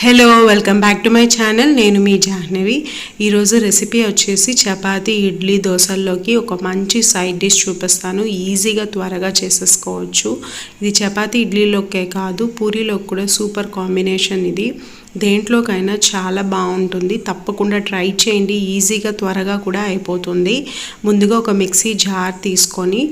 Hello welcome back to my channel నేను మీ జాహ్నవి. ఈరోజు రెసిపీ వచ్చేసి చపాతి ఇడ్లీ దోశల్లోకి ఒక మంచి సైడ్ డిష్ చూపిస్తాను. ఈజీగా త్వరగా చేసేసుకోవచ్చు. ఇది చపాతి ఇడ్లీలోకే కాదు పూరీలోకి కూడా సూపర్ కాంబినేషన్ ఇది. దేంట్లోకైనా చాలా బాగుంటుంది. తప్పకుండా ట్రై చేయండి. ఈజీగా త్వరగా కూడా అయిపోతుంది. ముందుగా ఒక మిక్సీ జార్ తీసుకొని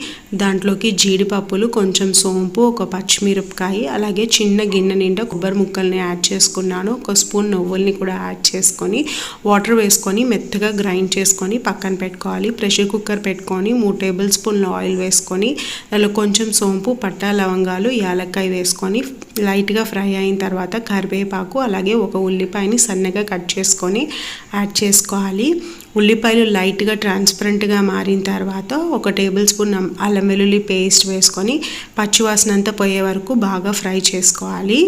దాంట్లోకి జీడిపప్పులు కొంచెం సోంపు ఒక పచ్చిమిరపకాయ అలాగే చిన్న గిన్నె నిండా కొబ్బరి ముక్కల్ని యాడ్ చేసుకున్నాను. ఒక స్పూన్ నువ్వుల్ని కూడా యాడ్ చేసుకొని వాటర్ వేసుకొని మెత్తగా గ్రైండ్ చేసుకొని పక్కన పెట్టుకోవాలి. ప్రెషర్ కుక్కర్ పెట్టుకొని మూడు టేబుల్ స్పూన్ల ఆయిల్ వేసుకొని దానిలో కొంచెం సోంపు పట్టా లవంగాలు యాలక్కాయ వేసుకొని లైట్గా ఫ్రై అయిన తర్వాత కరివేపాకు అలాగే ఒక ఉల్లిపాయని సన్నగా కట్ చేసుకొని యాడ్ చేసుకోవాలి. ఉల్లిపాయలు లైట్గా ట్రాన్స్పరెంట్గా మారిన తర్వాత ఒక టేబుల్ స్పూన్ అల్లం వెల్లుల్లి పేస్ట్ వేసుకొని పచ్చివాసన అంతా పోయే వరకు బాగా ఫ్రై చేసుకోవాలి.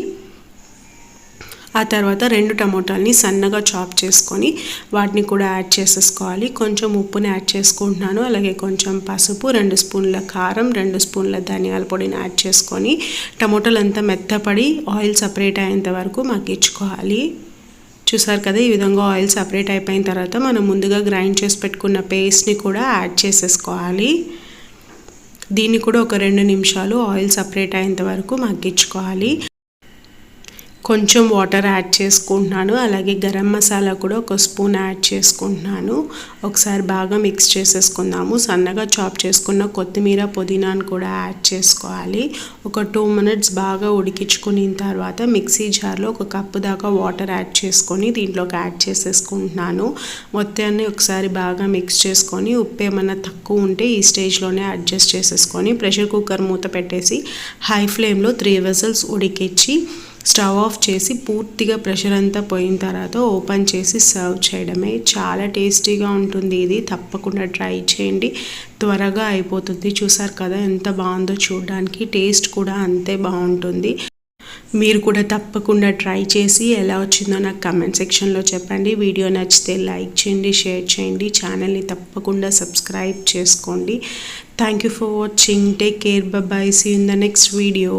ఆ తర్వాత రెండు టమోటాలని సన్నగా చాప్ చేసుకొని వాటిని కూడా యాడ్ చేసేసుకోవాలి. కొంచెం ఉప్పుని యాడ్ చేసుకుంటున్నాను. అలాగే కొంచెం పసుపు రెండు స్పూన్ల కారం రెండు స్పూన్ల ధనియాల పొడిని యాడ్ చేసుకొని టమోటాలు అంతా మెత్తపడి ఆయిల్ సపరేట్ అయ్యేంత వరకు మగ్గించుకోవాలి. చూసారు కదా ఈ విధంగా ఆయిల్ సపరేట్ అయిపోయిన తర్వాత మనం ముందుగా గ్రైండ్ చేసి పెట్టుకున్న పేస్ట్ని కూడా యాడ్ చేసేసుకోవాలి. దీన్ని కూడా ఒక రెండు నిమిషాలు ఆయిల్ సపరేట్ అయ్యేంత వరకు మగ్గించుకోవాలి. కొంచెం వాటర్ యాడ్ చేసుకుంటున్నాను. అలాగే గరం మసాలా కూడా ఒక స్పూన్ యాడ్ చేసుకుంటున్నాను. ఒకసారి బాగా మిక్స్ చేసేసుకుందాము. సన్నగా చాప్ చేసుకున్న కొత్తిమీర పుదీనాను కూడా యాడ్ చేసుకోవాలి. ఒక టూ మినిట్స్ బాగా ఉడికించుకున్న తర్వాత మిక్సీ జార్లో ఒక కప్పు దాకా వాటర్ యాడ్ చేసుకొని దీంట్లోకి యాడ్ చేసేసుకుంటున్నాను. మొత్తాన్ని ఒకసారి బాగా మిక్స్ చేసుకొని ఉప్పు ఏమైనా తక్కువ ఉంటే ఈ స్టేజ్లోనే అడ్జస్ట్ చేసేసుకొని ప్రెషర్ కుక్కర్ మూత పెట్టేసి హై ఫ్లేమ్లో త్రీ వెజల్స్ ఉడికించి స్టవ్ ఆఫ్ చేసి పూర్తిగా ప్రెషర్ అంతా పోయిన తర్వాత ఓపెన్ చేసి సర్వ్ చేయడమే. చాలా టేస్టీగా ఉంటుంది ఇది. తప్పకుండా ట్రై చేయండి. త్వరగా అయిపోతుంది. చూసారు కదా ఎంత బాగుందో చూడడానికి. టేస్ట్ కూడా అంతే బాగుంటుంది. మీరు కూడా తప్పకుండా ట్రై చేసి ఎలా వచ్చిందో నాకు కమెంట్ సెక్షన్లో చెప్పండి. వీడియో నచ్చితే లైక్ చేయండి షేర్ చేయండి. ఛానల్ని తప్పకుండా సబ్స్క్రైబ్ చేసుకోండి. Thank you for watching. Take care. Bye see in the next video